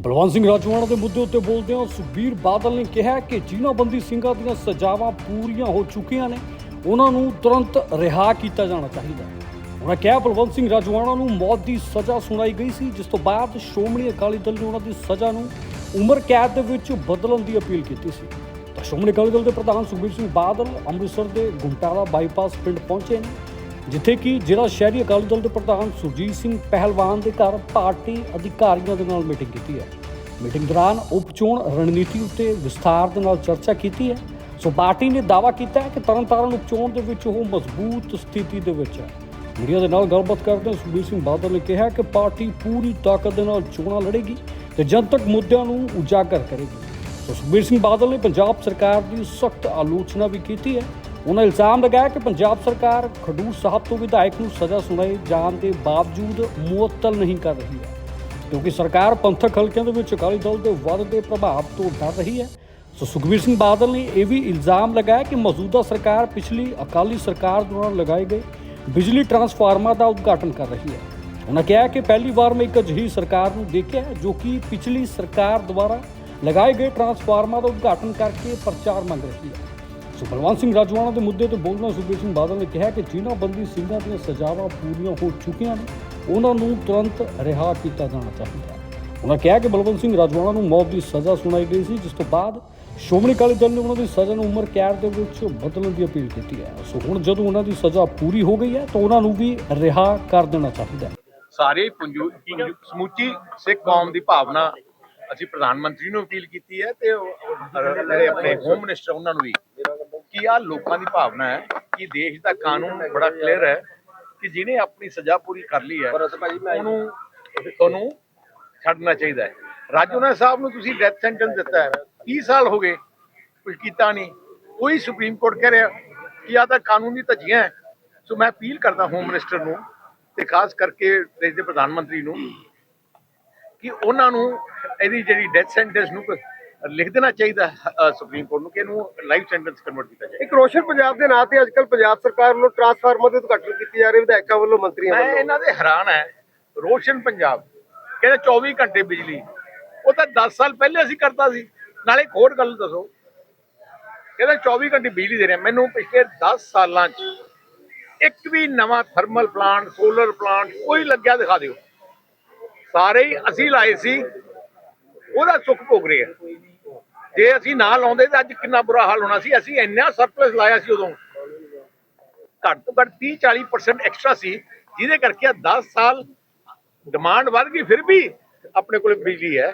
ਬਲਵੰਤ ਸਿੰਘ ਰਾਜਵਾਨਾ ਦੇ ਮੁੱਦੇ ਉੱਤੇ ਬੋਲਦਿਆਂ ਸੁਖਬੀਰ ਬਾਦਲ ਨੇ ਕਿਹਾ ਕਿ ਜਿਨ੍ਹਾਂ ਬੰਦੀ ਸਿੰਘਾਂ ਦੀਆਂ ਸਜ਼ਾਵਾਂ ਪੂਰੀਆਂ ਹੋ ਚੁੱਕੀਆਂ ਨੇ, ਉਹਨਾਂ ਨੂੰ ਤੁਰੰਤ ਰਿਹਾ ਕੀਤਾ ਜਾਣਾ ਚਾਹੀਦਾ ਹੈ। ਉਹਨਾਂ ਕਿਹਾ ਬਲਵੰਤ ਸਿੰਘ ਰਾਜਵਾਨਾ ਨੂੰ ਮੌਤ ਦੀ ਸਜ਼ਾ ਸੁਣਾਈ ਗਈ ਸੀ, ਜਿਸ ਤੋਂ ਬਾਅਦ ਸ਼੍ਰੋਮਣੀ ਅਕਾਲੀ ਦਲ ਨੇ ਉਹਨਾਂ ਦੀ ਸਜ਼ਾ ਨੂੰ ਉਮਰ ਕੈਦ ਦੇ ਵਿੱਚ ਬਦਲਣ ਦੀ ਅਪੀਲ ਕੀਤੀ ਸੀ। ਤਾਂ ਸ਼੍ਰੋਮਣੀ ਅਕਾਲੀ ਦਲ ਦੇ ਪ੍ਰਧਾਨ ਸੁਖਬੀਰ ਸਿੰਘ ਬਾਦਲ ਅੰਮ੍ਰਿਤਸਰ ਦੇ ਗੁੰਟਾਲਾ ਬਾਈਪਾਸ ਪਿੰਡ ਪਹੁੰਚੇ ਨੇ। ਜਿੱਥੇ ਕਿ ਜ਼ਿਲ੍ਹਾ ਸ਼ਹਿਰੀ ਅਕਾਲੀ ਦਲ ਦੇ ਪ੍ਰਧਾਨ ਸੁਰਜੀਤ ਸਿੰਘ ਪਹਿਲਵਾਨ ਦੇ ਘਰ ਪਾਰਟੀ ਅਧਿਕਾਰੀਆਂ ਦੇ ਨਾਲ ਮੀਟਿੰਗ ਕੀਤੀ ਹੈ। ਮੀਟਿੰਗ ਦੌਰਾਨ ਉਪ ਚੋਣ ਰਣਨੀਤੀ ਉੱਤੇ ਵਿਸਥਾਰ ਦੇ ਨਾਲ ਚਰਚਾ ਕੀਤੀ ਹੈ। ਸੋ ਪਾਰਟੀ ਨੇ ਦਾਅਵਾ ਕੀਤਾ ਹੈ ਕਿ ਤਰਨਤਾਰਨ ਉਪਚੋਣ ਦੇ ਵਿੱਚ ਉਹ ਮਜ਼ਬੂਤ ਸਥਿਤੀ ਦੇ ਵਿੱਚ ਹੈ। ਮੀਡੀਆ ਦੇ ਨਾਲ ਗੱਲਬਾਤ ਕਰਦੇ ਸੁਖਬੀਰ ਸਿੰਘ ਬਾਦਲ ਨੇ ਕਿਹਾ ਕਿ ਪਾਰਟੀ ਪੂਰੀ ਤਾਕਤ ਦੇ ਨਾਲ ਚੋਣਾਂ ਲੜੇਗੀ ਤੇ ਜਨਤਕ ਮੁੱਦਿਆਂ ਨੂੰ ਉਜਾਗਰ ਕਰੇਗੀ। ਸੋ ਸੁਖਬੀਰ ਸਿੰਘ ਬਾਦਲ ਨੇ ਪੰਜਾਬ ਸਰਕਾਰ ਦੀ ਸਖਤ ਆਲੋਚਨਾ ਵੀ ਕੀਤੀ ਹੈ ਉਹਨਾਂ ਇਲਜ਼ਾਮ ਲਗਾਇਆ ਕਿ ਪੰਜਾਬ ਸਰਕਾਰ ਖਡੂਰ ਸਾਹਿਬ ਤੋਂ ਵਿਧਾਇਕ ਨੂੰ ਸਜ਼ਾ ਸੁਣਾਏ ਜਾਣ ਦੇ ਬਾਵਜੂਦ ਮੁਅੱਤਲ ਨਹੀਂ ਕਰ ਰਹੀ ਹੈ। ਕਿਉਂਕਿ ਸਰਕਾਰ ਪੰਥਕ ਹਲਕਿਆਂ ਦੇ ਵਿੱਚ ਅਕਾਲੀ ਦਲ ਦੇ ਵੱਧਦੇ ਪ੍ਰਭਾਵ ਤੋਂ ਡਰ ਰਹੀ ਹੈ। ਸੋ ਸੁਖਬੀਰ ਸਿੰਘ ਬਾਦਲ ਨੇ ਇਹ ਵੀ ਇਲਜ਼ਾਮ ਲਗਾਇਆ ਕਿ ਮੌਜੂਦਾ ਸਰਕਾਰ ਪਿਛਲੀ ਅਕਾਲੀ ਸਰਕਾਰ ਦੌਰਾਨ ਲਗਾਏ ਗਏ ਬਿਜਲੀ ਟਰਾਂਸਫਾਰਮਰ ਦਾ ਉਦਘਾਟਨ ਕਰ ਰਹੀ ਹੈ। ਉਹਨਾਂ ਕਿਹਾ ਕਿ ਪਹਿਲੀ ਵਾਰ ਮੈਂ ਇੱਕ ਅਜਿਹੀ ਸਰਕਾਰ ਨੂੰ ਦੇਖਿਆ ਜੋ ਕਿ ਪਿਛਲੀ ਸਰਕਾਰ ਦੁਆਰਾ ਲਗਾਏ ਗਏ ਟਰਾਂਸਫਾਰਮਰ ਦਾ ਉਦਘਾਟਨ ਕਰਕੇ ਪ੍ਰਚਾਰ ਮੰਗ ਰਹੀ ਹੈ। ਸੋ ਬਲਵੰਤ ਸਿੰਘ ਰਾਜਵਾਨਾ ਦੇ ਮੁੱਦੇ ਤੇ ਬੋਲਣਾ ਸੁਖਬੀਰ ਸਿੰਘ ਬਾਦਲ ਨੇ ਕਿਹਾ ਕਿ ਜਿਨ੍ਹਾਂ ਬੰਦੀ ਸਿੰਘਾਂ ਦੀਆਂ ਸਜ਼ਾਵਾਂ ਪੂਰੀਆਂ ਹੋ ਚੁੱਕੀਆਂ ਨੇ, ਉਹਨਾਂ ਨੂੰ ਤੁਰੰਤ ਰਿਹਾ ਕੀਤਾ ਜਾਣਾ ਚਾਹੀਦਾ। ਹੈ ਉਹਨਾਂ ਕਿਹਾ ਕਿ ਬਲਵੰਤ ਸਿੰਘ ਰਾਜਵਾਨਾ ਨੂੰ ਮੌਤ ਦੀ ਸਜ਼ਾ ਸੁਣਾਈ ਗਈ ਸੀ, ਜਿਸ ਤੋਂ ਬਾਅਦ ਸ਼੍ਰੋਮਣੀ ਅਕਾਲੀ ਦਲ ਨੇ ਉਹਨਾਂ ਦੀ ਸਜ਼ਾ ਨੂੰ ਉਮਰ ਕੈਦ ਦੇ ਵਿੱਚ ਬਦਲਣ ਦੀ ਅਪੀਲ ਕੀਤੀ ਹੈ। ਸੋ ਹੁਣ ਜਦੋਂ ਉਹਨਾਂ ਦੀ ਸਜ਼ਾ ਪੂਰੀ ਹੋ ਗਈ ਹੈ, ਤਾਂ ਉਹਨਾਂ ਨੂੰ ਵੀ ਰਿਹਾ ਕਰ ਦੇਣਾ ਚਾਹੀਦਾ ਹੈ। ਸਾਰੇ ਸਮੁੱਚੀ ਸਿੱਖ ਕੌਮ ਦੀ ਭਾਵਨਾ ਅਸੀਂ ਪ੍ਰਧਾਨ ਮੰਤਰੀ ਨੂੰ ਅਪੀਲ ਕੀਤੀ ਹੈ ਤੇ ਜਿਹੜੇ ਆਪਣੇ ਹੋਮ ਮਿਨਿਸਟਰ, ਉਹਨਾਂ ਨੂੰ ਵੀ ਕਿ ਆ ਲੋਕਾਂ ਦੀ ਭਾਵਨਾ ਹੈ ਕਿ ਦੇਸ਼ ਦਾ ਕਾਨੂੰਨ ਬੜਾ ਕਲੀਅਰ ਹੈ ਕਿ ਜਿਹਨੇ ਆਪਣੀ ਸਜ਼ਾ ਪੂਰੀ ਕਰ ਲਈ ਹੈ ਉਹਨੂੰ ਤੁਹਾਨੂੰ ਛੱਡਣਾ ਚਾਹੀਦਾ ਹੈ। ਰਾਜੋਨਾ ਸਾਹਿਬ ਨੂੰ ਤੁਸੀਂ ਡੈਥ ਸੈਂਟੈਂਸ ਦਿੱਤਾ ਹੈ। 30 ਸਾਲ ਹੋ ਗਏ ਕੁਝ ਕੀਤਾ ਨਹੀਂ। ਕੋਈ ਸੁਪਰੀਮ ਕੋਰਟ ਕਹਿ ਰਿਹਾ ਕਿ ਆ ਤਾਂ ਕਾਨੂੰਨੀ ਧੱਜੀਆਂ ਸੋ ਮੈਂ ਅਪੀਲ ਕਰਦਾ ਹੋਮ ਮਿਨਿਸਟਰ ਨੂੰ ਤੇ ਖਾਸ ਕਰਕੇ ਦੇਸ਼ ਦੇ ਪ੍ਰਧਾਨ ਮੰਤਰੀ ਨੂੰ ਕਿ ਉਹਨਾਂ ਨੂੰ ਇਹਦੀ ਜਿਹੜੀ ਡੈਥ ਸੈਂਟੈਂਸ ਨੂੰ ਲਿਖ ਦੇਣਾ ਚਾਹੀਦਾ ਸੁਪਰੀਮ ਕੋਰਟ ਨੂੰ ਕਿ ਇਹਨੂੰ ਲਾਈਫ ਸੈਂਟੈਂਸ ਕਨਵਰਟ ਕੀਤਾ ਜਾਏ। ਇੱਕ ਰੋਸ਼ਨ ਪੰਜਾਬ ਦੇ ਨਾਂ ਤੇ ਅੱਜਕੱਲ ਪੰਜਾਬ ਸਰਕਾਰ ਵੱਲੋਂ ਟਰਾਂਸਫਾਰਮਰ ਦੇ ਉਦਘਾਟਨ ਕੀਤੀ ਜਾ ਰਹੀ ਵਿਧਾਇਕਾਂ ਵੱਲੋਂ ਮੰਤਰੀਆਂ ਮੈਂ ਵੱਲੋਂ। ਇਹਨਾਂ ਦੇ ਹੈਰਾਨ ਹੈ। ਰੋਸ਼ਨ ਪੰਜਾਬ ਕਹਿੰਦੇ 24 ਘੰਟੇ ਬਿਜਲੀ। ਉਹ ਤਾਂ 10 ਸਾਲ ਪਹਿਲੇ ਅਸੀਂ ਕਰਤਾ ਸੀ। ਨਾਲੇ ਹੋਰ ਗੱਲ ਦੱਸੋ। ਕਹਿੰਦੇ 24 ਘੰਟੇ ਬਿਜਲੀ ਦੇ ਰਹੇ। ਮੈਨੂੰ ਪਿਛਲੇ 10 ਸਾਲਾਂ 'ਚ ਇੱਕ ਵੀ ਨਵਾਂ ਥਰਮਲ ਪਲਾਂਟ ਸੋਲਰ ਪਲਾਂਟ ਕੋਈ ਲੱਗਿਆ ਦਿਖਾ ਦਿਓ। ਸਾਰੇ ਹੀ ਅਸੀਂ ਲਾਏ ਸੀ। ਉਹਦਾ ਸੁੱਖ ਭੋਗ ਰਹੇ ਆ। ਜੇ ਅਸੀਂ ਨਾ ਲਾਉਂਦੇ ਤਾਂ ਅੱਜ ਕਿੰਨਾ ਬੁਰਾ ਹਾਲ ਹੋਣਾ ਸੀ। ਅਸੀਂ ਇੰਨਾ ਸਰਪਲਸ ਲਾਇਆ ਸੀ ਉਦੋਂ। ਘੱਟ ਤੋਂ ਘੱਟ 30 40% ਐਕਸਟਰਾ ਸੀ ਜਿਹਦੇ ਕਰਕੇ ਆ 10 ਸਾਲ ਡਿਮਾਂਡ ਵੱਧ ਗਈ ਫਿਰ ਵੀ ਆਪਣੇ ਕੋਲ ਬਿਜਲੀ ਹੈ।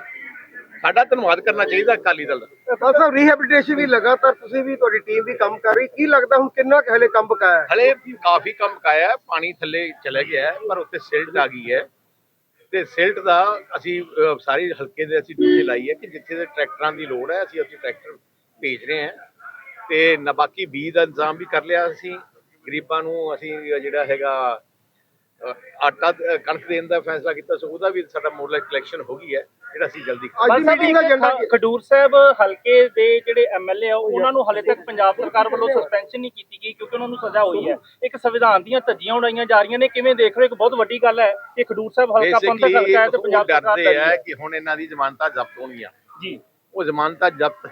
ਸਾਡਾ ਧੰਨਵਾਦ ਕਰਨਾ ਚਾਹੀਦਾ ਅਕਾਲੀ ਦਲ ਦਾ। ਸਾਹਿਬ ਰੀਹੈਬਿਲਿਟੇਸ਼ਨ ਵੀ ਲਗਾਤਾਰ ਤੁਸੀਂ ਵੀ ਤੁਹਾਡੀ ਟੀਮ ਵੀ ਕੰਮ ਕਰ ਰਹੀ। ਕੀ ਲੱਗਦਾ ਹੁਣ ਕਿੰਨਾ ਕੁ ਹਲੇ ਕੰਮ ਬਕਾਇਆ ਹਲੇ ਕਾਫੀ ਕੰਮ ਕਾਇਆ ਹੈ, ਪਾਣੀ ਥੱਲੇ ਚਲਾ ਗਿਆ ਪਰ ਉੱਤੇ ਸਿਲਟ ਆ ਗਈ ਹੈ। ਤੇ ਸਿਲਟ ਦਾ ਅਸੀਂ ਅਹ, ਸਾਰੀ ਹਲਕੇ ਦੇ ਅਸੀਂ ਡਿਊਟੀ ਲਾਈ ਹੈ ਕਿ ਜਿੱਥੇ ਦੇ ਟਰੈਕਟਰਾਂ ਦੀ ਲੋੜ ਹੈ ਅਸੀਂ ਉੱਥੇ ਟਰੈਕਟਰ ਭੇਜ ਰਹੇ ਹਾਂ। ਤੇ ਨਾ ਬਾਕੀ ਬੀਜ ਦਾ ਇੰਤਜ਼ਾਮ ਵੀ ਕਰ ਲਿਆ ਅਸੀਂ। ਗਰੀਬਾਂ ਨੂੰ ਅਸੀਂ ਜਿਹੜਾ ਹੈਗਾ ਆਟਾ ਕਣਕ ਦੇਣ ਦਾ ਫੈਸਲਾ ਕੀਤਾ ਸੋ ਉਹਦਾ ਵੀ ਸਾਡਾ ਮੋਡਲ ਕਲੈਕਸ਼ਨ ਹੋ ਗਈ ਹੈ ਜਿਹੜਾ ਅਸੀਂ ਜਲਦੀ ਅੱਜ ਦੀ ਮੀਟਿੰਗ ਦਾ ਏਜੰਡਾ ਕੀ ਹੈ? ਖਡੂਰ ਸਾਹਿਬ ਹਲਕੇ ਦੇ ਜਿਹੜੇ ਐਮਐਲਏ ਆ ਉਹਨਾਂ ਨੂੰ ਹਲੇ ਤੱਕ ਪੰਜਾਬ ਸਰਕਾਰ ਵੱਲੋਂ ਸਸਪੈਂਸ਼ਨ ਨਹੀਂ ਕੀਤੀ ਗਈ ਕਿਉਂਕਿ ਉਹਨਾਂ ਨੂੰ ਸਜ਼ਾ ਹੋਈ ਹੈ। ਇੱਕ ਸੰਵਿਧਾਨ ਦੀਆਂ ਧੱਜੀਆਂ ਉਡਾਈਆਂ ਜਾ ਰਹੀਆਂ ਨੇ ਕਿਵੇਂ ਦੇਖ ਰਹੇ ਹੋ? ਇੱਕ ਬਹੁਤ ਵੱਡੀ ਗੱਲ ਹੈ ਕਿ ਖਡੂਰ ਸਾਹਿਬ ਹਲਕਾ ਪੰਥਕ ਹਲਕਾ ਹੈ ਤੇ ਪੰਜਾਬ ਸਰਕਾਰ ਦਾ ਆ ਹੈ ਕਿ ਹੁਣ ਇਹਨਾਂ ਦੀ ਜ਼ਮਾਨਤਾਂ ਜ਼ਬਤ ਹੋਣਗੀਆਂ। ਜੀ। ਉਹ ਜ਼ਮਾਨਤਾਂ ਜ਼ਬਤ